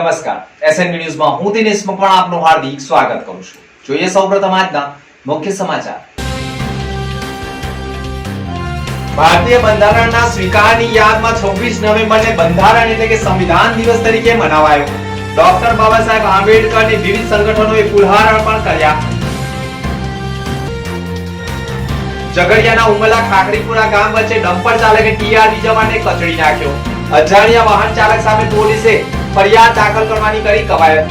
નમસ્કાર. એસએન ન્યૂઝમાં હું દિનેશ મકવાણા આપનું હાર્દિક સ્વાગત કરું છું. જોઈએ સૌપ્રથમ આજના મુખ્ય સમાચાર. ભારતીય બંધારણના સ્વીકારની યાદમાં 26 નવેમ્બરને બંધારણ એટલે કે સંવિધાન દિવસ તરીકે મનાવાયો. ડોક્ટર બાબા સાહેબ આંબેડકરની વિવિધ સંગઠનોએ ફૂલહાર અર્પણ કર્યા. ઝઘડિયાના ઉમલા ખાખરીપુરા ગામ વચ્ચે ડમ્પર ચાલકે ટીઆરડી જવાનને કચડી નાખ્યો. અજાણ્યા વાહન ચાલક સામે પોલીસે ફરિયાદ દાખલ કરવાની કરી કવાયત.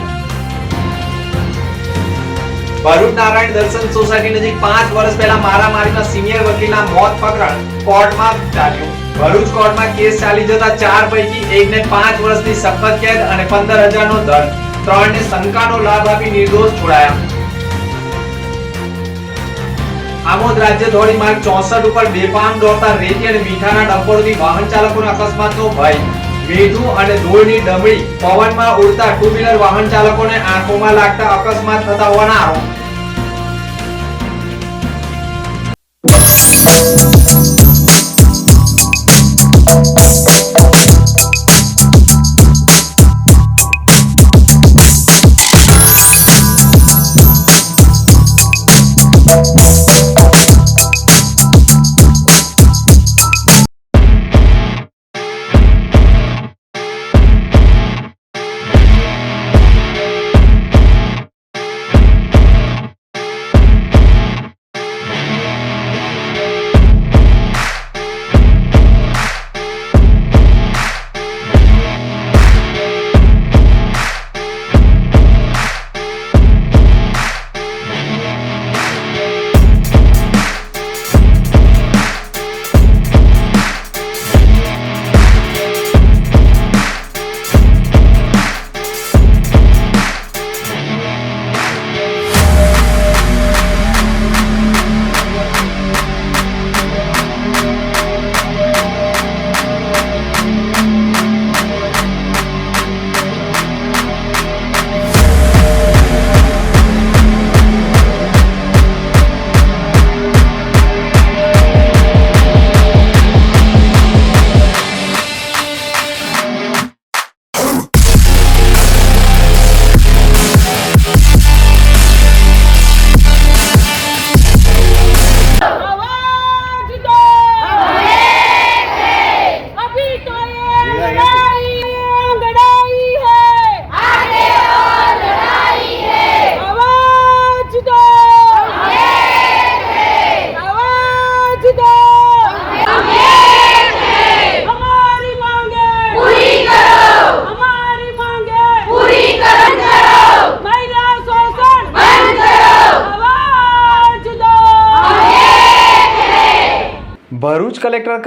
ભરૂચ નારાયણ દર્શન સોસાયટી નજીક પાંચ વર્ષ પહેલા મારામારીમાં સિનિયર વકીલના મોત પ્રકરણ કોર્ટમાં ચાલ્યું. ભરૂચ કોર્ટમાં કેસ ચાલી જતા ચાર પૈકી એકને પાંચ વર્ષની સખત કેદ અને પંદર હજારનો દંડ. ત્રણને શંકાનો લાભ આપી નિર્દોષ છોડાયા. આમોદ રાજ્ય ધોરીમાર્ગ ચોસઠ ઉપર બેફામ દોડતા રેતી અને મીઠાના ડબ્બરોથી વાહન ચાલકોના અકસ્માત નો ભય મેઘું અને ધૂળની ડમળી પવનમાં ઉડતા ટુ વ્હીલર વાહન ચાલકોને આંખોમાં લાગતા અકસ્માત થતા હોવાના આરોપ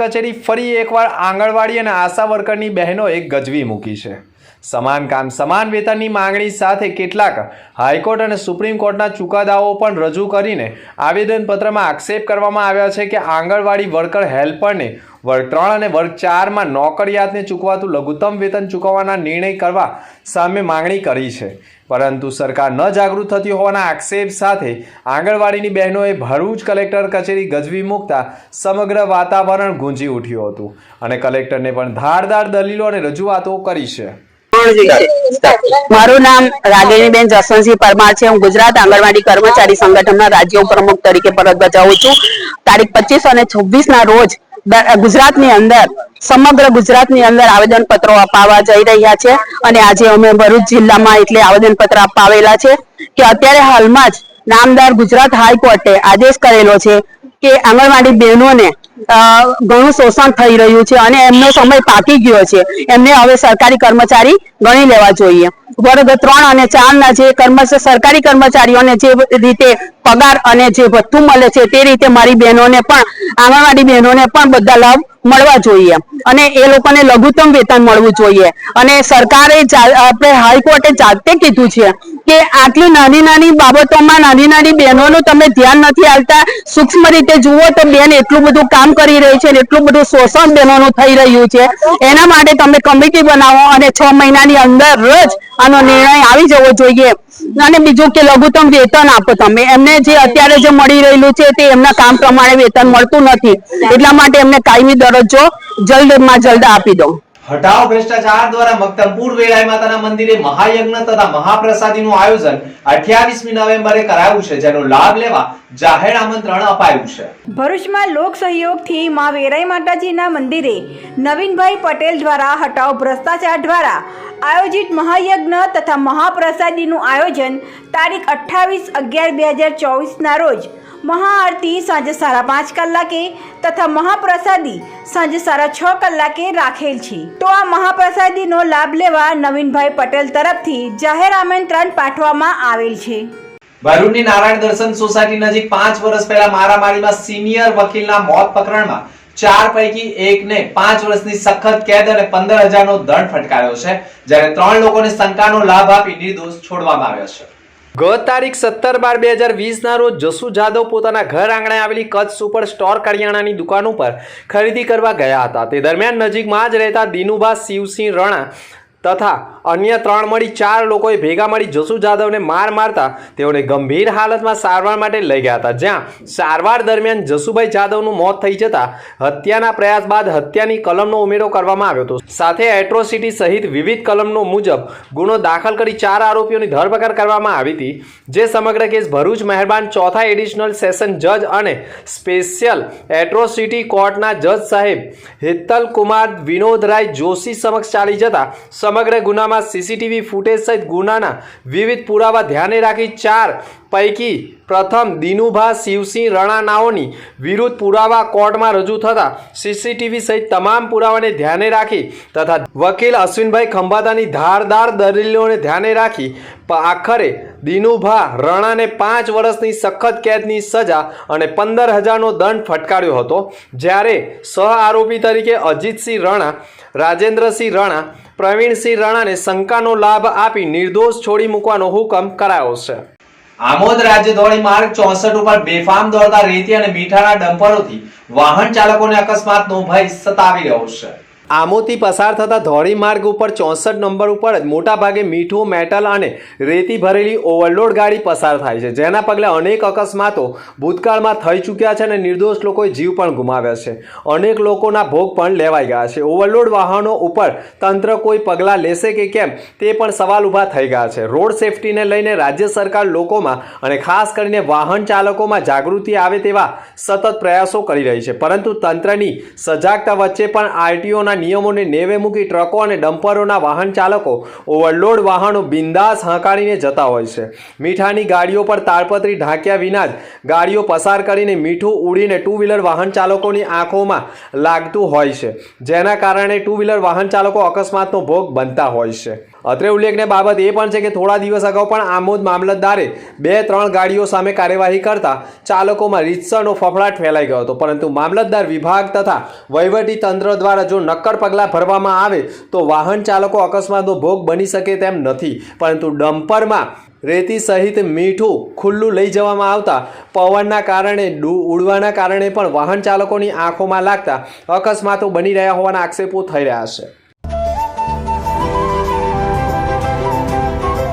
કચેરી ફરી એકવાર આંગણવાડી અને આશા વર્કરની બહેનોએ ગજવી મૂકી છે. સમાન કામ, સમાન વેતનની માંગણી સાથે કેટલાક હાઈકોર્ટ અને સુપ્રીમ કોર્ટના ચુકાદાઓ પણ રજૂ કરીને આવેદનપત્રમાં આક્ષેપ કરવામાં આવ્યા છે કે આંગણવાડી વર્કર હેલ્પરને વર્ગ ત્રણ અને વર્ગ ચારમાં નોકરિયાતને ચૂકવાતું લઘુત્તમ વેતન ચૂકવવાના નિર્ણય કરવા સામે માંગણી કરી છે. પરંતુ સરકાર ન જાગૃત થતી હોવાના આક્ષેપ સાથે આંગણવાડીની બહેનોએ ભરૂચ કલેક્ટર કચેરી ગજવી મૂકતા સમગ્ર વાતાવરણ ગુંજી ઉઠ્યું હતું અને કલેક્ટરને પણ ધારદાર દલીલો અને રજૂઆતો કરી છે. મારું નામ રાગિણીબેન જસવંતસિંહ પરમાર છે. હું ગુજરાત આંગણવાડી કર્મચારી સંગઠનના રાજ્ય પ્રમુખ તરીકે ફરજ બજાવું છું. તારીખ પચીસ અને છવ્વીસ ના રોજ ગુજરાતની અંદર, સમગ્ર ગુજરાતની અંદર આવેદન પત્રો અપાવવા જઈ રહ્યા છે અને આજે અમે ભરૂચ જિલ્લામાં એટલે આવેદન પત્ર અપાવેલા છે કે અત્યારે હાલમાં જ નામદાર ગુજરાત હાઈકોર્ટે આદેશ કરેલો છે કે આંગણવાડી બહેનોને ઘણું શોષણ થઈ રહ્યું છે અને એમનો સમય પાકી ગયો છે. એમને હવે સરકારી કર્મચારી ગણી લેવા જોઈએ. વર્ગ ત્રણ અને ચાર ના જે કર્મચારી સરકારી કર્મચારીઓને જે રીતે પગાર અને જે ભથ્થું મળે છે તે રીતે મારી બહેનોને પણ, આંગણવાડી બહેનોને પણ બધા લાભ મળવા જોઈએ. અને એ લોકોને લઘુત્તમ વેતન મળવું જોઈએ. અને સરકારે આપણે હાઈકોર્ટે જાતે કીધું છે કે આટલી નાની નાની બાબતોમાં નાની નાની બહેનોનું તમે ધ્યાન નથી આવતા સૂક્ષ્મ રીતે જુઓ તો બેન એટલું બધું કામ કરી રહી છે એટલું બધું શોષણ બહેનોનું થઈ રહ્યું છે. એના માટે તમે કમિટી બનાવો અને છ મહિનાની અંદર જ આનો નિર્ણય આવી જવો જોઈએ. અને બીજું કે લઘુત્તમ વેતન આપો તમે. એમને જે અત્યારે જે મળી રહેલું છે તે એમના કામ પ્રમાણે વેતન મળતું નથી. એટલા માટે એમને કાયમી દરજ્જો જલ્દમાં જલ્દ આપી દો હટાવ ભ્રષ્ટાચાર દ્વારા મક્તમપુર વેળાઈ માતાના મંદિરે મહાયજ્ઞ તથા મહાપ્રસાદીનું આયોજન અઠ્યાવીસમી નવેમ્બરે કરાયું છે, જેનો લાભ લેવા જાહેર આમંત્રણ અપાયું છે. ભરૂચમાં લોક સહયોગથી મા વેરાઈ માતાજીના મંદિરે નવીનભાઈ પટેલ દ્વારા હટાવ ભ્રષ્ટાચાર દ્વારા આયોજિત મહાયજ્ઞ તથા મહાપ્રસાદીનું આયોજન તારીખ અઠ્ઠાવીસ અગિયાર બે હજાર ચોવીસના રોજ મહાઆરતી સાંજે સાડા પાંચ કલાકે તથા મહાપ્રસાદી સાંજે સાડા છ કલાકે રાખેલ છે. તો આ મહાપ્રસાદીનો લાભ લેવા નવીનભાઈ પટેલ તરફથી જાહેર આમંત્રણ પાઠવવામાં આવેલ છે. ભરૂચની નારાયણ દર્શન સોસાયટી નજીક પાંચ વર્ષ પહેલા મારામારીમાં સિનિયર વકીલના મોત પ્રકરણમાં ચાર પૈકી એકને પાંચ વર્ષની સખત કેદ અને પંદર હજારનો દંડ ફટકાર્યો છે. જ્યારે ત્રણ લોકોને શંકાનો લાભ આપી નિર્દોષ છોડવામાં આવ્યો છે. ગત તારીખ સત્તર બાર બે હજાર વીસના રોજ જસુ જાદવ પોતાના ઘર આંગણે આવેલી કચ્છ સુપર સ્ટોર કરિયાણાની દુકાન ઉપર ખરીદી કરવા ગયા હતા. તે દરમિયાન નજીકમાં જ રહેતા દિનુભા, શિવસિંહ, રણા તથા અન્ય ત્રણ મળી ચાર લોકોએ ભેગા મળી જસુ જાદવને માર મારતા તેઓને ગંભીર હાલતમાં સારવાર માટે લઈ ગયા હતા. જ્યાં સારવાર દરમિયાન જસુભાઈ જાદવનું મોત થઈ જતા હત્યાના પ્રયાસ બાદ હત્યાની કલમનો ઉમેરો કરવામાં આવ્યો હતો. સાથે એટ્રોસિટી સહિત વિવિધ કલમનો મુજબ ગુનો દાખલ કરી ચાર આરોપીઓની ધરપકડ કરવામાં આવી હતી. જે સમગ્ર કેસ ભરૂચ મહેરબાન ચોથા એડિશનલ સેશન જજ અને સ્પેશિયલ એટ્રોસિટી કોર્ટના જજ સાહેબ હેતલ કુમાર વિનોદરાય જોશી સમક્ષ ચાલી જતા સમગ્ર ગુનામાં સીસીટીવી ફૂટેજ સહિત ગુનાના વિવિધ પુરાવા ધ્યાને રાખી ચાર પૈકી પ્રથમ દિનુભા, શિવસિંહ રણાનાઓની વિરુદ્ધ પુરાવા કોર્ટમાં રજૂ થતા સીસીટીવી સહિત તમામ પુરાવાને ધ્યાને રાખી તથા વકીલ અશ્વિનભાઈ ખંભાતાની ધારદાર દલીલોને ધ્યાને રાખી આખરે દિનુભા રણાને પાંચ વર્ષની સખત કેદની સજા અને પંદર હજારનો દંડ ફટકાર્યો હતો. જ્યારે સહ આરોપી તરીકે અજીતસિંહ રણા, રાજેન્દ્રસિંહ રણા પ્રવીણસિંહ રણાને શંકાનો લાભ આપી નિર્દોષ છોડી મૂકવાનો હુકમ કરાયો છે. આમોદ રાજ્ય ધોરી માર્ગ ચોસઠ ઉપર બેફામ દોડતા રેતી અને મીઠાના ડમ્પરોથી વાહન ચાલકોને અકસ્માતનો ભય સતાવી રહ્યો છે. આમોદથી પસાર થતા ધોળી માર્ગ ઉપર ચોસઠ નંબર ઉપર જ મોટાભાગે મીઠું, મેટલ અને રેતી ભરેલી ઓવરલોડ ગાડી પસાર થાય છે, જેના પગલે અનેક અકસ્માતો ભૂતકાળમાં થઈ ચૂક્યા છે અને નિર્દોષ લોકોએ જીવ પણ ગુમાવ્યા છે. અનેક લોકોના ભોગ પણ લેવાઈ ગયા છે. ઓવરલોડ વાહનો ઉપર તંત્ર કોઈ પગલાં લેશે કે કેમ તે પણ સવાલ ઊભા થઈ ગયા છે. રોડ સેફટીને લઈને રાજ્ય સરકાર લોકોમાં અને ખાસ કરીને વાહન ચાલકોમાં જાગૃતિ આવે તેવા સતત પ્રયાસો કરી રહી છે. પરંતુ તંત્રની સજાગતા વચ્ચે પણ આરટીઓના નિયમોને નેવે મૂકી ટ્રકો અને ડમ્પરોના વાહન ચાલકો ઓવરલોડ વાહનો બિંદાસ હંકારીને જતા હોય છે. મીઠાની ગાડીઓ પર તાળપત્રી ઢાંક્યા વિના જ ગાડીઓ પસાર કરીને મીઠું ઉડીને ટુ વ્હીલર વાહન ચાલકોની આંખોમાં લાગતું હોય છે, જેના કારણે ટુ વ્હીલર વાહન ચાલકો અકસ્માતનો ભોગ બનતા હોય છે. અત્રે ઉલ્લેખનીય બાબત એ પણ છે કે થોડા દિવસ અગાઉ પણ આમોદ મામલતદારે બે ત્રણ ગાડીઓ સામે કાર્યવાહી કરતા ચાલકોમાં રીતસરનો ફફડાટ ફેલાઈ ગયો હતો. પરંતુ મામલતદાર વિભાગ તથા વહીવટી તંત્ર દ્વારા જો નક્કર પગલાં ભરવામાં આવે તો વાહન ચાલકો અકસ્માતનો ભોગ બની શકે તેમ નથી. પરંતુ ડમ્પરમાં રેતી સહિત મીઠું ખુલ્લું લઈ જવામાં આવતા પવનના કારણે ઉડવાના કારણે પણ વાહન ચાલકોની આંખોમાં લાગતા અકસ્માતો બની રહ્યા હોવાના આક્ષેપો થઈ રહ્યા છે.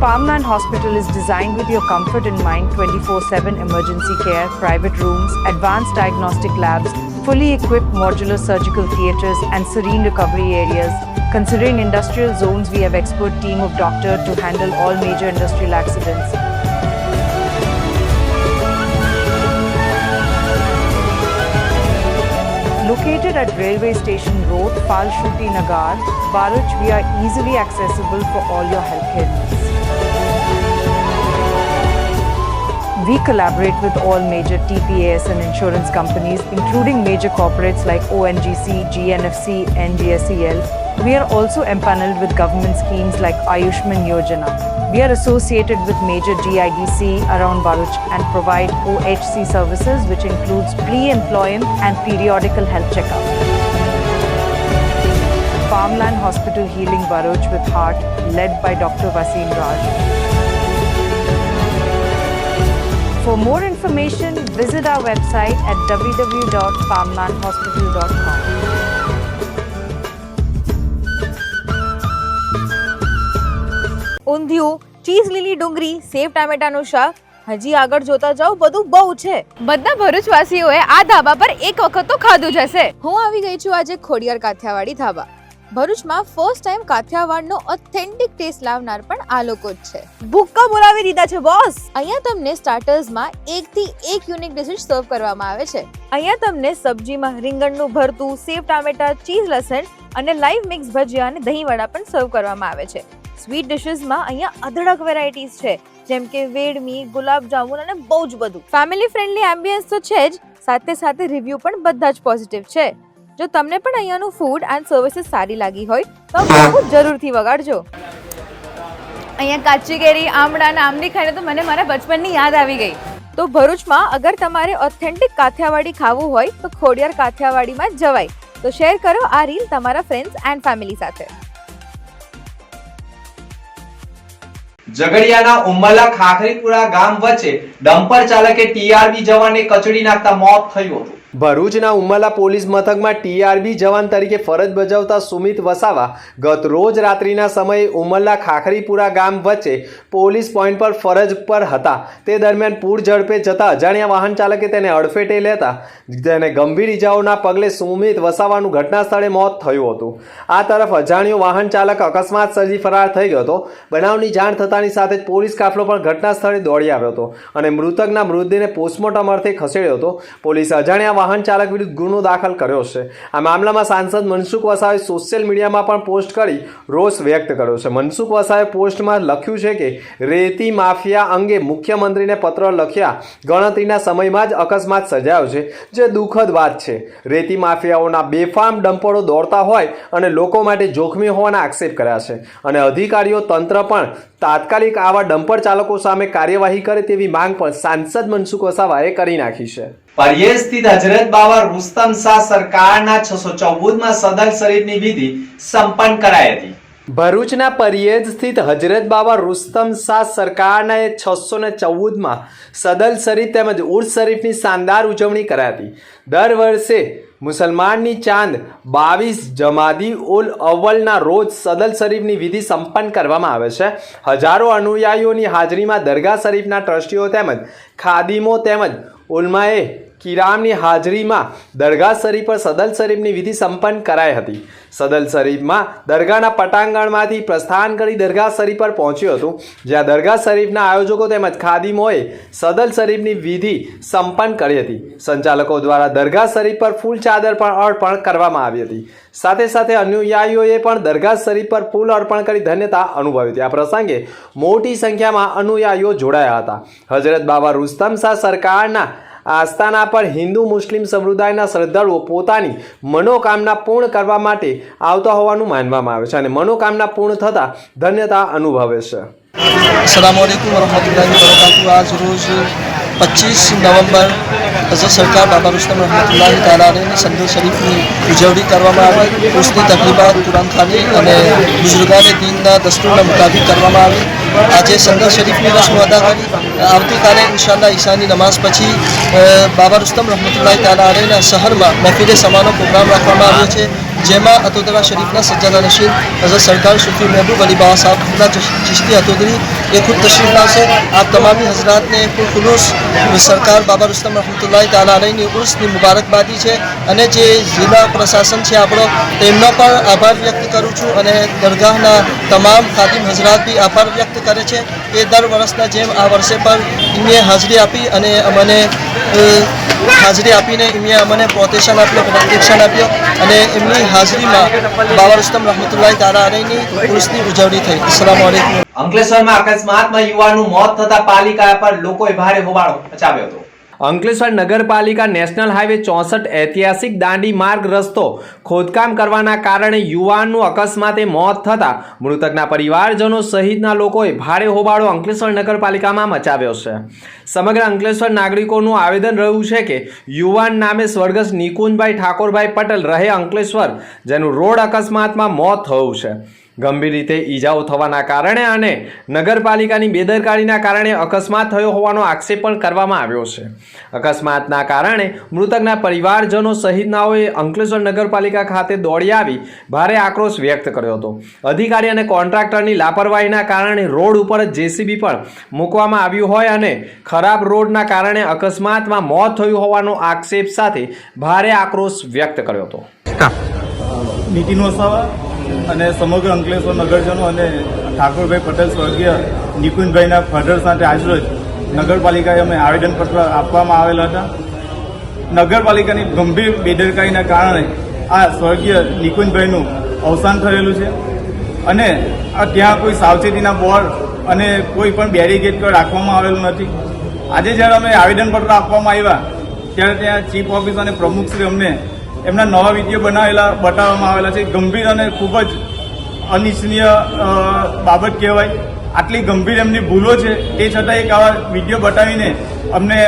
Farmland Hospital is designed with your comfort in mind 24 7 emergency care, private rooms, advanced diagnostic labs, fully equipped modular surgical theatres, and serene recovery areas. Considering industrial zones, we have expert team of doctors to handle all major industrial accidents. Located at Railway Station Road, Falshuti Nagar, Baruch, we are easily accessible for all your healthcare needs. We collaborate with all major TPAS and insurance companies, including major corporates like ONGC, GNFC, NGSEL. We are also empaneled with government schemes like Ayushman Yojana. We are associated with major GIDC around Baruch and provide OHC services, which includes pre-employment and periodical health checkup. Farmland Hospital Healing Baruch with Heart, led by Dr. Wasim Raj. For more information, visit our website at www.farmlandhospital.com. Undhiyu cheese લીલી ડુંગળી સેવ ટામેટાનું શાક. હજી આગળ જોતા જાઓ બધું બહુ છે. બધા ભરૂચવાસીઓએ આ ધાબા પર એક વખત તો ખાધું જ હશે. હું આવી ગઈ છું આજે ખોડિયાર કાઠિયાવાડી ધાબા. ભરૂચમાં ફર્સ્ટ ટાઈમ કાઠિયાવાડનો ઓથેન્ટિક ટેસ્ટ લાવનાર પણ આ લોકો જ છે. ભૂક્કા બોલાવી દીધા છે બોસ અહીંયા તમને સ્ટાર્ટર્સમાં એકથી એક યુનિક ડિશિસ સર્વ કરવામાં આવે છે. અહીંયા તમને સબ્જીમાં રીંગણનું ભરતું સેવ ટામેટા ચીઝ લસણ અને લાઈવ મિક્સ ભજીયા અને દહીં વડા પણ સર્વ કરવામાં આવે છે. સ્વીટ ડિશિસમાં અહીંયા અઢળક વેરાયટીઝ છે. જેમ કે વેડમી ગુલાબજાંબુ અને બહુ જ બધું. ફેમિલી ફ્રેન્ડલી એમ્બિયન્સ તો છે જ, સાથે સાથે રિવ્યૂ પણ બધા જ પોઝિટિવ છે. જો તમને પણ અહીંયાનું ફૂડ એન્ડ સર્વિસીસ સારી લાગી હોય, તો બહુ જરૂરથી વગાડજો. અહીંયા કાચી કેરી, આમળા અને ખાઈને તો મને મારા બચપનની યાદ આવી ગઈ. તો ભરૂચમાં અગર તમારે ઓથેન્ટિક કાઠિયાવાડી ખાવું હોય, તો ખોડિયાર કાઠિયાવાડીમાં જવાય. તો શેર કરો આ રીલ તમારા ફ્રેન્ડ્સ એન્ડ ફેમિલી સાથે. ઝઘડિયાના ઉમલા ખાખરીપુરા ગામ વચ્ચે ડમ્પર ચાલકે ટીઆરબી જવાને કચડી નાખતા મોત થયું હતું. ભરૂચના ઉમલા પોલીસ મથકમાં ટીઆરબી જવાન તરીકે ફરજ બજાવતા સુમિત વસાવા ગત રોજ રાત્રિના સમયે ઉમલા ખાખરીપુરા ગામ વચ્ચે પોલીસ પોઈન્ટ પર ફરજ પર હતા. તે દરમિયાન પૂર ઝડપે જતા અજાણ્યા વાહન ચાલકે તેને અડફેટે લેતા તેને ગંભીર ઇજાઓના પગલે સુમિત વસાવાનું ઘટના સ્થળે મોત થયું હતું. આ તરફ અજાણ્યો વાહન ચાલક અકસ્માત સર્જી ફરાર થઈ ગયો હતો. બનાવની જાણ થતાની સાથે જ પોલીસ કાફલો પણ ઘટના સ્થળે દોડી આવ્યો હતો અને મૃતકના મૃતદેહને પોસ્ટમોર્ટમ અર્થે ખસેડ્યો હતો. પોલીસ અજાણ્યા વાહન ચાલક વિરુદ્ધ ગુનો દાખલ કર્યો છે. આ મામલામાં સાંસદ મનસુખ વસાવે સોશિયલ મીડિયામાં પણ પોસ્ટ કરી રોષ વ્યક્ત કર્યો છે. મનસુખ વસાવે પોસ્ટમાં લખ્યું છે કે, રેતી માફિયા અંગે મુખ્યમંત્રીને પત્ર લખ્યા. ગણતરીના સમયમાં જ અકસ્માત સર્જાયો છે. જે દુઃખદ વાત છે. રેતી માફિયાઓના બેફામ ડમ્પરો દોડતા હોય અને લોકો માટે જોખમી હોવાના આક્ષેપ કર્યા છે. અને અધિકારીઓ, તંત્ર પણ તાત્કાલિક આવા ડમ્પર ચાલકો સામે કાર્યવાહી કરે તેવી માંગ પણ સાંસદ મનસુખ વસાવાએ કરી નાખી છે. પરિયેજ સ્થિત હજરત બાવા રુસ્તમ શાહ સરકારના છસો ચૌદમાં સદલ શરીફની વિધિ સંપન્ન કરાઈ હતી. ભરૂચના પરિયેજ સ્થિત હજરત બાબા રુસ્તમ શાહ સરકારના એ છસો ને ચૌદમાં સદલ શરીફ તેમજ ઉર્સ શરીફની શાનદાર ઉજવણી કરાઈ હતી. દર વર્ષે મુસલમાનની ચાંદ બાવીસ જમાદી ઉલ અવ્વલના રોજ સદલ શરીફની વિધિ સંપન્ન કરવામાં આવે છે. હજારો અનુયાયીઓની હાજરીમાં દરગાહ શરીફના ટ્રસ્ટીઓ તેમજ ખાદીમો તેમજ ઉલમાએ કિરામની હાજરીમાં દરગાહ શરીફ પર સદલ શરીફની વિધિ સંપન્ન કરાઈ હતી. સદલ શરીફમાં દરગાહના પટાંગણમાંથી પ્રસ્થાન કરી દરગાહ શરીફ પર પહોંચ્યું હતું. જ્યાં દરગાહ શરીફના આયોજકો તેમજ ખાદીમોએ સદલ શરીફની વિધિ સંપન્ન કરી હતી. સંચાલકો દ્વારા દરગાહ શરીફ પર ફૂલ ચાદર પણ અર્પણ કરવામાં આવી હતી. સાથે સાથે અનુયાયીઓએ પણ દરગાહ શરીફ પર ફૂલ અર્પણ કરી ધન્યતા અનુભવી હતી. આ પ્રસંગે મોટી સંખ્યામાં અનુયાયીઓ જોડાયા હતા. હજરત બાબા રુસ્તમ શાહ સરકારના આસ્થાના પર હિન્દુ મુસ્લિમ સમુદાયના શ્રદ્ધાળુઓ પોતાની મનોકામના પૂર્ણ કરવા માટે આવતા હોવાનું માનવામાં આવે છે અને મનોકામના પૂર્ણ થતાં ધન્યતા અનુભવે છે. વબરકાતુ આજ રોજ પચીસ નવેમ્બર હઝરત સરકાર બાબા રુસ્તમ રહમતુલ્લાહ તાલા અલૈહની સંદલ શરીફની ઉજવણી કરવામાં આવી. ઉર્સની તકરીબાત કુરાનખાની અને બુઝુર્ગાને દીનના દસ્તુરના મુતાબિક કરવામાં આવી. આજે સંદલ શરીફની રસમ અદા કરી આવતીકાલે ઇન્શાલ્લાહ ઈશાની નમાઝ પછી બાબા રુસ્તમ રહમતુલ્લાહ તાલા અલૈહના શહેરમાં મહેફિલે સમાનો પ્રોગ્રામ રાખવામાં આવ્યો છે. જેમાં અતોદરા શરીફના સજ્જાદા નશીદ હઝરત સરકાર સુફી મહેબૂબ અલી બાબા સાહેબના ચિશ્તી અતોદરી એ ખુદ તશરીફ લાવશે આ તમામી હઝરાતને પુર ખુલુસ સરકાર બાબા રુસ્તમ રહમતુલ્લાહ તાલા અલહીની ઉર્સની મુબારકબાદી છે અને જે જિલ્લા પ્રશાસન છે આપણો, તેમનો પણ આભાર વ્યક્ત કરું છું અને દરગાહના તમામ ખાદિમ હઝરાત બી આભાર વ્યક્ત કરે છે. એ દર વર્ષના જેમ આ વર્ષે પણ એમને હાજરી આપી અને મને હાજરી આપીને એમણે અમને પ્રોટેશન આપ્યો પ્રોટેક્શન આપ્યો અને એમની હાજરીમાં બાબા રુસ્તમ રહમતુલ્લાહ તારા અરેની ઉર્સની ઉજવણી થઈ. અસલામ વાલેકુમ અંકલેશ્વરમાં અકસ્માતમાં યુવાનનું મોત થતા પાલિકા પર લોકોએ ભારે હોબાળો મચાવ્યો હતો. અંકલેશ્વર નગરપાલિકા નેશનલ હાઈવે ચોસઠ ઐતિહાસિક દાંડી માર્ગ રસ્તો ખોદકામ કરવાના કારણે યુવાનનું અકસ્માતે મોત થતા મૃતકના પરિવારજનો સહિતના લોકોએ ભારે હોબાળો અંકલેશ્વર નગરપાલિકામાં મચાવ્યો છે. સમગ્ર અંકલેશ્વર નાગરિકોનું આવેદન રહ્યું છે કે યુવાન નામે સ્વર્ગસ્થ નિકુંજભાઈ ઠાકોરભાઈ પટેલ રહે અંકલેશ્વર, જેનું રોડ અકસ્માતમાં મોત થયું છે. ગંભીર રીતે ઈજાઓ થવાના કારણે અને નગરપાલિકાની બેદરકારીના કારણે અકસ્માત થયો હોવાનો આક્ષેપ પણ કરવામાં આવ્યો છે. અકસ્માતના કારણે મૃતકના પરિવારજનો સહિતનાઓએ અંકલેશ્વર નગરપાલિકા ખાતે દોડી આવી ભારે આક્રોશ વ્યક્ત કર્યો હતો. અધિકારી અને કોન્ટ્રાક્ટરની લાપરવાહીના કારણે રોડ ઉપર જ જેસીબી પણ મૂકવામાં આવ્યું હોય અને ખરાબ રોડના કારણે અકસ્માતમાં મોત થયું હોવાનો આક્ષેપ સાથે ભારે આક્રોશ વ્યક્ત કર્યો હતો. નીતિન વસાવા. અને સમગ્ર અંકલેશ્વર નગરજનો અને ઠાકોરભાઈ પટેલ સ્વર્ગીય નિકુંજભાઈના ફાધર સાથે આજરોજ નગરપાલિકાએ અમે આવેદનપત્ર આપવામાં આવેલા હતા. નગરપાલિકાની ગંભીર બેદરકારીના કારણે આ સ્વર્ગીય નિકુંજભાઈનું અવસાન થયેલું છે અને ત્યાં કોઈ સાવચેતીના બોર્ડ અને કોઈ પણ બેરીગેટ પર રાખવામાં આવેલું નથી. આજે જ્યારે અમે આવેદનપત્ર આપવામાં આવ્યા, ત્યારે ત્યાં ચીફ ઓફિસ અને પ્રમુખશ્રી અમને એમના નવા વીડિયો બનાવેલા, બતાવવામાં આવેલા છે. ગંભીર અને ખૂબ જ અનિચ્છનીય બાબત કહેવાય. આટલી ગંભીર એમની ભૂલો છે, તે છતાં એક આવા વીડિયો બતાવીને અમને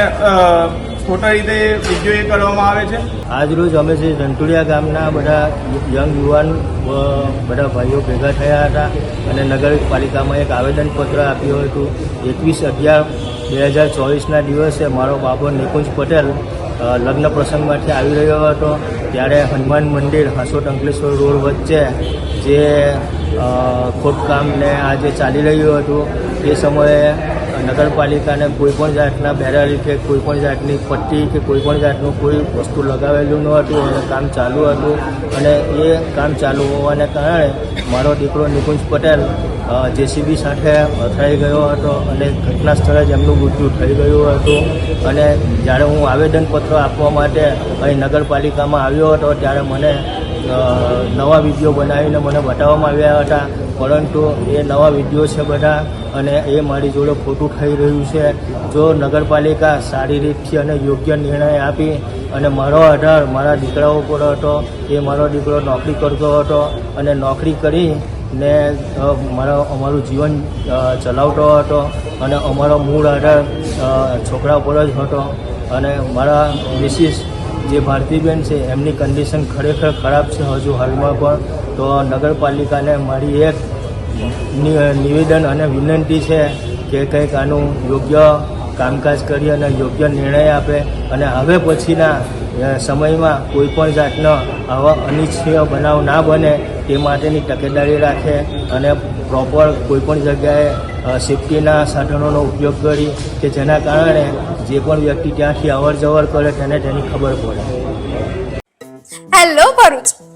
ખોટા રીતે વીડિયો એ કરવામાં આવે છે. આજરોજ અમે જે ધંટુડિયા ગામના બધા યંગ યુવાન બધા ભાઈઓ ભેગા થયા હતા અને નગરપાલિકામાં એક આવેદનપત્ર આપ્યું હતું. એકવીસ અગિયાર બે હજાર ચોવીસના દિવસે મારો બાબો નિકુંજ પટેલ લગ્ન પ્રસંગમાંથી આવી રહ્યો હતો ત્યારે હનુમાન મંદિર હાંસોટ અંકલેશ્વર રોડ વચ્ચે જે અ, આજે ચાલી રહ્યું હતું તે સમયે નગરપાલિકાને કોઈ પણ જાતના બેરલ કે કોઈ પણ જાતની પટ્ટી કે કોઈ પણ જાતનું કોઈ વસ્તુ લગાવેલું ન હતું અને કામ ચાલુ હતું અને એ કામ ચાલુ હોવાને કારણે મારો દીકરો નિકુંજ પટેલ જેસીબી સાથે અથડાઈ ગયો હતો અને ઘટના સ્થળે જ એમનું મૃત્યુ થઈ ગયું હતું. અને જ્યારે હું આવેદનપત્ર આપવા માટે અહીં નગરપાલિકામાં આવ્યો હતો, ત્યારે મને નવા વીડિયો બનાવીને મને બતાવવામાં આવ્યા હતા. પરંતુ એ નવા વીડિયો છે બધા અને એ મારી જોડે ખોટું થઈ રહ્યું છે. જો નગરપાલિકા સારી રીતથી અને યોગ્ય નિર્ણય આપી અને મારો આધાર મારા દીકરાઓ પર હતો, એ મારો દીકરો નોકરી કરતો હતો અને નોકરી કરી ને મારો, અમારું જીવન ચલાવતો હતો અને અમારો મૂળ આધાર છોકરા પર જ હતો. અને મારા મિસિસ જે ભારતીબેન છે, એમની કન્ડિશન ખરેખર ખરાબ છે હજુ હાલમાં પણ. તો નગરપાલિકાને મારી એક નિવેદન અને વિનંતી છે કે કંઈક આનું યોગ્ય કામકાજ કરી અને યોગ્ય નિર્ણય આપે અને હવે પછીના સમયમાં કોઈ પણ જાતનો આવા અનિચ્છનીય બનાવ ના બને તે માટેની તકેદારી રાખે અને પ્રોપર કોઈ પણ જગ્યાએ સેફ્ટીના સાધનોનો ઉપયોગ કરી કે જેના કારણે જે પણ વ્યક્તિ ત્યાંથી અવર જવર કરે તેને તેની ખબર પડે. Hello Bharuch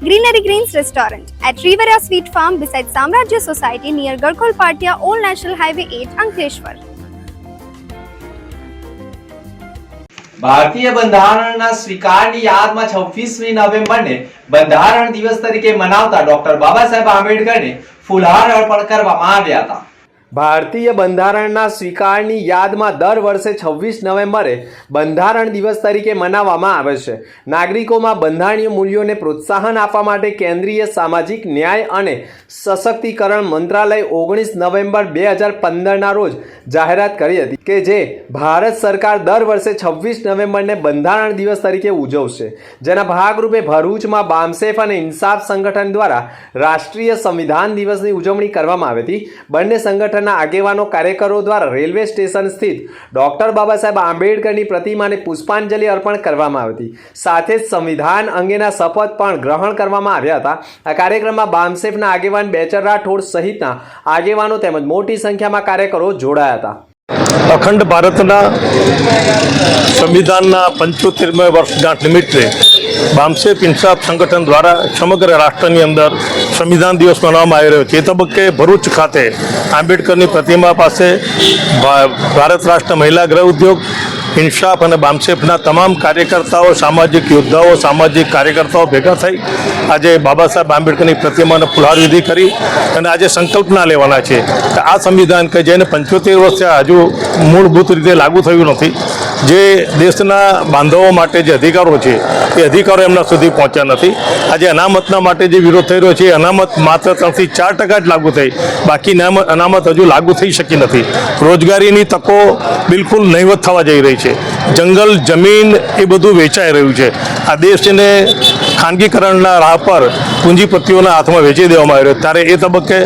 Greenery Greens Restaurant at Rivera Sweet Farm beside Samrajya Society near Garkol Patia, Old National Highway 8, Ankleshwar. ભારતીય બંધારણના સ્વીકારની યાદમાં છવ્વીસમી નવેમ્બરને બંધારણ દિવસ તરીકે મનાવતા ડોક્ટર બાબા સાહેબ આંબેડકરને ફુલહાર અર્પણ કરવામાં આવ્યા હતા ભારતીય બંધારણના સ્વીકારની યાદમાં દર વર્ષે છવ્વીસ નવેમ્બરે બંધારણ દિવસ તરીકે મનાવવામાં આવે છે. નાગરિકોમાં બંધારણીય મૂલ્યોને પ્રોત્સાહન આપવા માટે કેન્દ્રીય સામાજિક ન્યાય અને સશક્તિકરણ મંત્રાલય ઓગણીસ નવેમ્બર બે હજાર પંદરના રોજ જાહેરાત કરી હતી કે જે ભારત સરકાર દર વર્ષે છવ્વીસ નવેમ્બરને બંધારણ દિવસ તરીકે ઉજવશે. જેના ભાગરૂપે ભરૂચમાં બામસેફ અને ઇન્સાફ સંગઠન દ્વારા રાષ્ટ્રીય સંવિધાન દિવસની ઉજવણી કરવામાં આવી હતી. બંને સંગઠનના આગેવાનો કાર્યકરો દ્વારા રેલવે સ્ટેશન સ્થિત ડૉક્ટર બાબા સાહેબ આંબેડકરની પ્રતિમાને પુષ્પાંજલિ અર્પણ કરવામાં આવી હતી. સાથે જ સંવિધાન અંગેના શપથ પણ ગ્રહણ કરવામાં આવ્યા હતા. આ કાર્યક્રમમાં બામસેફના આગેવાન બેચર રાઠોડ સહિતના આગેવાનો તેમજ મોટી સંખ્યામાં કાર્યકરો જોડાયા હતા. અખંડ ભારતના સંવિધાનના પંચોતેરમા વર્ષગાંઠ નિમિત્તે બામસેફ ઇન્સાફ સંગઠન દ્વારા સમગ્ર રાષ્ટ્રની અંદર સંવિધાન દિવસ મનાવવામાં આવી રહ્યો છે. એ તબક્કે ભરૂચ ખાતે આંબેડકરની પ્રતિમા પાસે ભારત રાષ્ટ્ર મહિલા ગૃહ ઉદ્યોગ ઇન્સાફ અને બામસેફના તમામ કાર્યકર્તાઓ, સામાજિક યોદ્ધાઓ, સામાજિક કાર્યકર્તાઓ ભેગા થઈ આજે બાબા સાહેબ આંબેડકરની પ્રતિમાને ફુલહારવિધિ કરી અને આજે સંકલ્પના લેવાના છે. કે આ સંવિધાન કે જેને પંચોતેર વર્ષે હજુ મૂળભૂત રીતે લાગુ થયું નથી, જે દેશના બાંધવો માટે જે અધિકારો છે, એ અધિકારો એમના સુધી પહોંચ્યા નથી. આજે અનામતના માટે જે વિરોધ થઈ રહ્યો છે અનામત માત્ર ત્રણથી ચાર ટકા જ લાગુ થઈ, બાકી અનામત અનામત હજુ લાગુ થઈ શકી નથી. રોજગારીની તકો બિલકુલ નહીવત થવા જઈ રહી છે. જંગલ જમીન એ બધું વેચાઈ રહ્યું છે. આ દેશને ખાનગીકરણના રાહ પર પૂંજીપતિઓના હાથમાં વેચી દેવામાં આવી રહ્યો. ત્યારે એ તબક્કે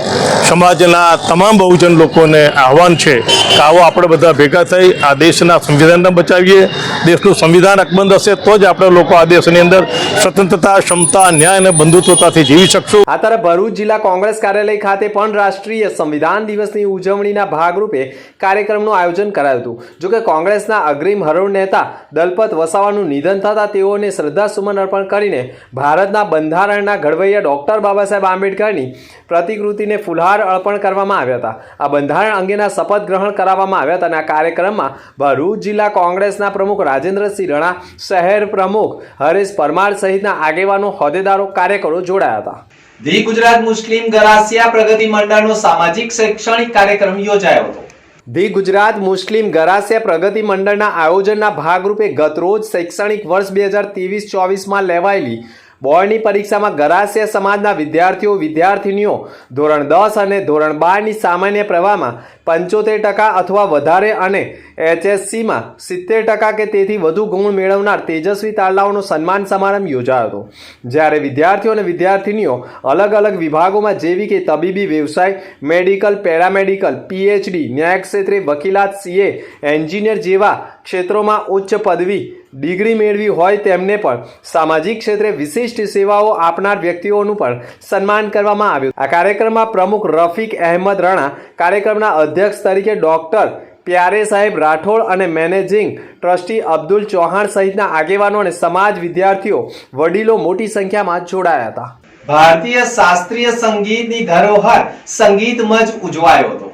સમાજના તમામ બહુજન લોકોને આહવાન છે કે આવો આપણે બધા ભેગા થઈ આ દેશના સંવિધાનને બચાવીએ. દેશનું સંવિધાન અકબંધ હશે તો જ આપણે લોકો આ દેશની અંદર સ્વતંત્રતા, ક્ષમતા, ન્યાય અને બંધુત્વતાથી જીવી શકશું. આ તરફ ભરૂચ જિલ્લા કોંગ્રેસ કાર્યાલય ખાતે પણ રાષ્ટ્રીય સંવિધાન દિવસની ઉજવણીના ભાગરૂપે કાર્યક્રમનું આયોજન કરાયું હતું. જોકે કોંગ્રેસના અગ્રીમ હરોળ નેતા દલપત વસાવાનું નિધન થતાં તેઓને શ્રદ્ધાસુમન અર્પણ કરીને ભારતના બંધારણના ઘડવૈયા ડૉક્ટર બાબા આંબેડકરની પ્રતિકૃતિને ફુલહાર અર્પણ કરવામાં આવ્યા હતા. આ બંધારણ અંગેના શપથ ગ્રહણ કરાવવામાં આવ્યા હતા અને આ કાર્યક્રમમાં ભરૂચ જિલ્લા કોંગ્રેસના પ્રમુખ રાજેન્દ્રસિંહ રણા, શહેર પ્રમુખ હરેશ પરમાર સહિતના આગેવાનો, હોદ્દેદારો, કાર્યકરો જોડાયા હતા. ધી ગુજરાત મુસ્લિમ ગરાસિયા પ્રગતિ મંડળનો સામાજિક શૈક્ષણિક કાર્યક્રમ યોજાયો હતો. ધી ગુજરાત મુસ્લિમ ગરાસિયા પ્રગતિ મંડળના આયોજનના ભાગરૂપે ગતરોજ શૈક્ષણિક વર્ષ બે હજાર ત્રેવીસ ચોવીસમાં લેવાયેલી બોર્ડની પરીક્ષામાં ગરાસિયા સમાજના વિદ્યાર્થીઓ, વિદ્યાર્થિનીઓ ધોરણ દસ અને ધોરણ બારની સામાન્ય પ્રવાહમાં પંચોતેર ટકા અથવા વધારે અને એચએસસીમાં સિત્તેર ટકા કે તેથી વધુ ગુણ મેળવનાર તેજસ્વી તારલાઓનો સન્માન સમારંભ યોજાયો હતો. જ્યારે વિદ્યાર્થીઓ અને વિદ્યાર્થિનીઓ અલગ અલગ વિભાગોમાં જેવી કે તબીબી વ્યવસાય, મેડિકલ, પેરામેડિકલ, પીએચડી ન્યાય ક્ષેત્રે વકીલાત, સીએ, એન્જિનિયર જેવા ક્ષેત્રોમાં ઉચ્ચ પદવી ડિગ્રી મેળવી હોય તેમને પણ સામાજિક ક્ષેત્રે વિશિષ્ટ સેવાઓ આપનાર વ્યક્તિઓનું પણ સન્માન કરવામાં આવ્યું. આ કાર્યક્રમમાં પ્રમુખ રફીક અહેમદ રાણા, કાર્યક્રમના અધ્યક્ષ તરીકે ડોક્ટર પ્યારે સાહેબ રાઠોડ અને મેનેજિંગ ટ્રસ્ટી અબ્દુલ ચૌહાણ સહિતના આગેવાનો અને સમાજ વિદ્યાર્થીઓ, વડીલો મોટી સંખ્યામાં જોડાયા હતા. ભારતીય શાસ્ત્રીય સંગીતની ધરોહર સંગીતમાં જ ઉજવાયો હતો.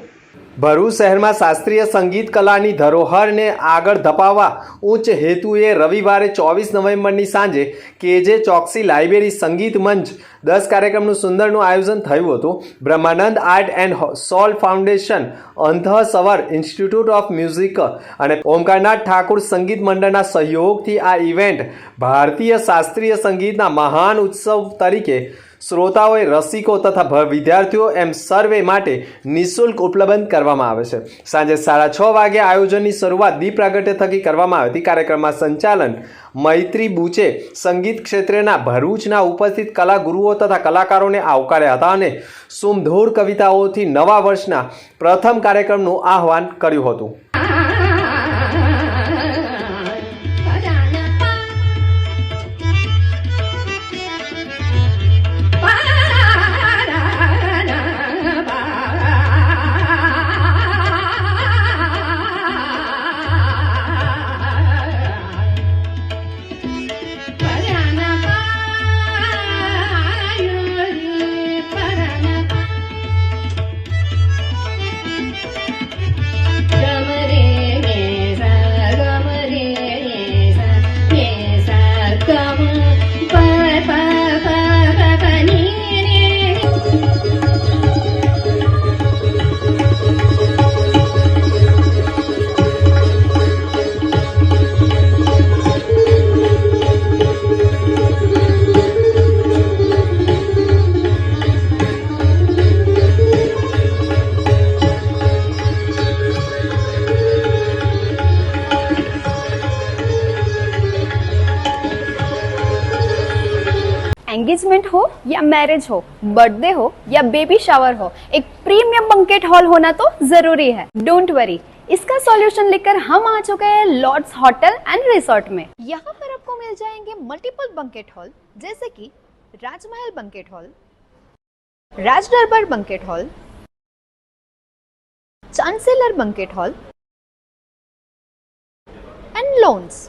ભરૂચ શહેરમાં શાસ્ત્રીય સંગીત કલાની ધરોહરને આગળ ધપાવવા ઉચ્ચ હેતુએ રવિવારે ચોવીસ નવેમ્બરની સાંજે કેજે ચોકસી લાઇબ્રેરી સંગીત મંચ દસ કાર્યક્રમનું સુંદરનું આયોજન થયું હતું. Brahmanand art and soul foundation અંધ સવર ઇન્સ્ટિટ્યૂટ ઓફ મ્યુઝિક અને ઓમકારનાથ ઠાકુર સંગીત મંડળના સહયોગથી આ ઇવેન્ટ ભારતીય શાસ્ત્રીય સંગીતના મહાન ઉત્સવ તરીકે શ્રોતાઓએ રસિકો તથા વિદ્યાર્થીઓ એમ સર્વે માટે નિઃશુલ્ક ઉપલબ્ધ કરવામાં આવે છે. સાંજે સાડા છ વાગે આયોજનની શરૂઆત દીપ પ્રાગટ્ય થકી કરવામાં આવી હતી. કાર્યક્રમમાં સંચાલન મૈત્રી બુચે સંગીત ક્ષેત્રેના ભરૂચના ઉપસ્થિત કલાગુરુઓ તથા કલાકારોને આવકાર્યા હતા અને સુમધોર કવિતાઓથી નવા વર્ષના પ્રથમ કાર્યક્રમનું આહવાન કર્યું હતું. मैरिज हो बर्थडे हो, या बेबी शावर हो, एक प्रीमियम बंकेट हॉल होना तो ज़रूरी है। डोंट वरी इसका सॉल्यूशन लेकर हम आ चुके हैं लॉर्ड्स होटल एंड रिसोर्ट में। यहाँ पर आपको मिल जाएँगे मल्टीपल बंकेट हॉल जैसे कि राजमहल banquet hall Raj Darbar banquet hall chancellor banquet hall and lawns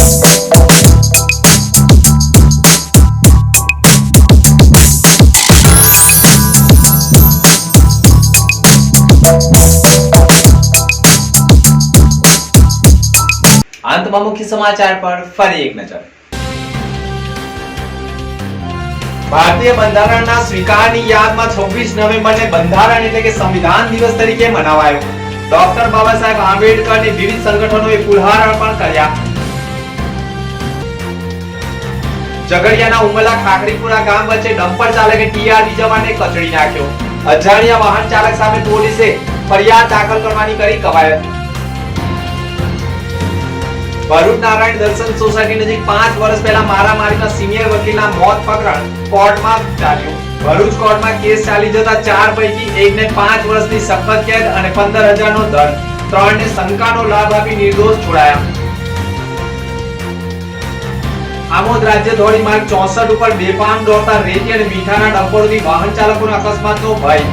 અંતમાં મુખ્ય સમાચાર પર ફરી એક નજર. ભારતીય બંધારણના સ્વીકારની યાદમાં છવ્વીસ નવેમ્બરને બંધારણ એટલે કે સંવિધાન દિવસ તરીકે મનાવાયો. ડોક્ટર બાબા સાહેબ આંબેડકરની વિવિધ સંગઠનોએ ફુલહાર અર્પણ કર્યા. ઝઘડિયાના ઉમલા ખાખરીપુરા ગામ વચ્ચે ડમ્પર ચાલકે ટીઆરડી જવાને કચડી નાખ્યો. અજાણ્યા વાહન ચાલક સામે પોલીસે ફરિયાદ દાખલ કરવાની કરી કવાયત. ભરૂચ નારાયણ દર્શન સોસાયટી નજીક પાંચ વર્ષ પહેલા મારામારીના સિનિયર વકીલના મોત પ્રકરણ કોર્ટમાં ચાલ્યું ભરૂચ કોર્ટમાં કેસ ચાલી જતા ચાર પૈકી એકને પાંચ વર્ષની સખત કેદ અને પંદર હજારનો દંડ. ત્રણને શંકાનો લાભ આપી નિર્દોષ છોડાયા. આમોદ રાજ્ય ધોરી માર્ગ ચોસઠ ઉપર બેફામ દોડતા રેતી અને મીઠાના ડબ્બોથી વાહન ચાલકોના અકસ્માતનો ભય.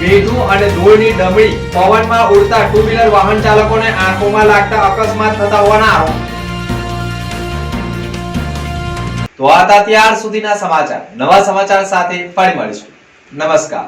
મીઠું અને ધૂળની ડમરી પવનમાં ઉડતા ટુ વ્હીલર વાહન ચાલકોને આંખોમાં લાગતા અકસ્માત થતા હોવાના આરોપ. તો આ હતા ત્યાર સુધીના સમાચાર. નવા સમાચાર સાથે ફરી મળીશું. નમસ્કાર.